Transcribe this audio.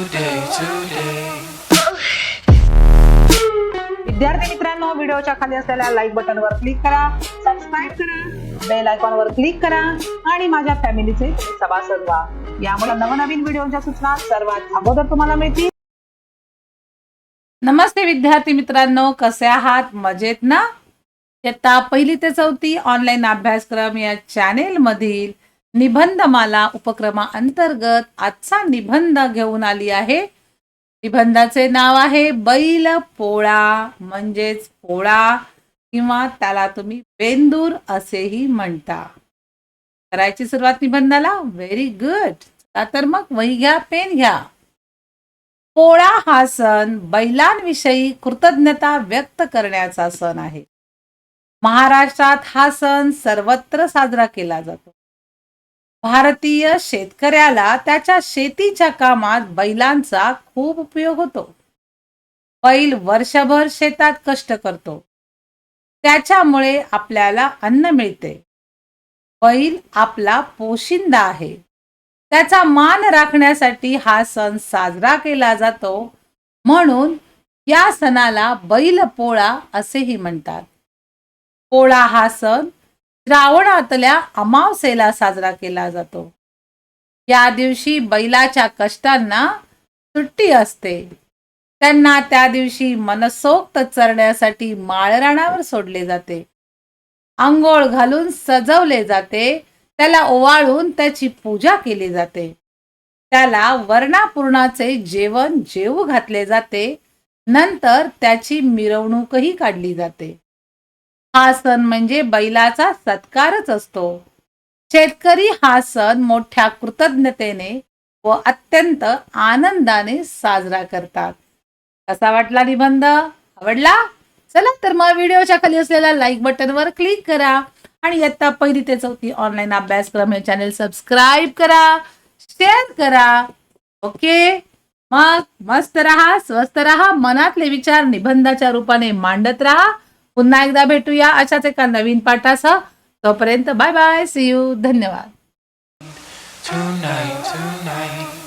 today, today. विद्यार्थी मित्रांनो व्हिडिओच्या खाली असलेल्या लाईक बटनवर क्लिक करा सबस्क्राईब करा बेल आयकॉनवर क्लिक करा आणि माझ्या फॅमिलीचे सभासद व्हा यामुळे नवनवीन व्हिडिओच्या सूचना सर्वात अगोदर तुम्हाला मिळतील. नमस्ते विद्यार्थी मित्रांनो कसे आहात? मजेत ना? इयत्ता पहिली ते चौथी ऑनलाईन अभ्यासक्रम या चॅनेल मधील निबंधमाला उपक्रमाअंतर्गत आजचा निबंध घेऊन आली आहे. निबंधाचे नाव आहे बैल पोळा. म्हणजेच पोळा किंवा त्याला तुम्ही बेंदूर असेही म्हणता. करायची सुरुवात निबंधाला? व्हेरी गुड तर मग वही घ्या पेन घ्या. पोळा हा सण बैलांविषयी कृतज्ञता व्यक्त करण्याचा सण आहे. महाराष्ट्रात हा सण सर्वत्र साजरा केला जातो. भारतीय शेतकऱ्याला त्याच्या शेतीच्या कामात बैलांचा खूप उपयोग होतो. बैल वर्षभर शेतात कष्ट करतो. त्याच्यामुळे आपल्याला अन्न मिळते. बैल आपला पोशिंदा आहे. त्याचा मान राखण्यासाठी हा सण साजरा केला जातो. म्हणून या सणाला बैल पोळा असेही म्हणतात. पोळा हा सण श्रावणातल्या अमावस्येला साजरा केला जातो. या दिवशी बैलाच्या कष्टांना सुट्टी असते. त्यांना त्या दिवशी मनसोक्त चरण्यासाठी माळरानावर सोडले जाते. आंघोळ घालून सजवले जाते त्याला ओवाळून त्याची पूजा केली जाते. त्याला वर्णापूर्णाचे जेवण जेवू घातले जाते नंतर त्याची मिरवणूकही काढली जाते. हा सण म्हणजे बैलाचा सत्कारच असतो. शेतकरी हा सण मोठ्या कृतज्ञतेने व अत्यंत आनंदाने साजरा करतात. कसा वाटला निबंध? आवडला? चला तर मग व्हिडिओच्या खाली असलेल्या लाईक बटनवर क्लिक करा आणि इयत्ता पहिली ते चौथी ऑनलाईन अभ्यासक्रम हे चॅनेल सबस्क्राईब करा शेअर करा. ओके मग मस्त राहा स्वस्त राहा मनातले विचार निबंधाच्या रूपाने मांडत राहा. पुन्हा एकदा भेटूया अशाच एका नवीन पाठासह. तोपर्यंत बाय बाय सी यू धन्यवाद. Tonight, tonight.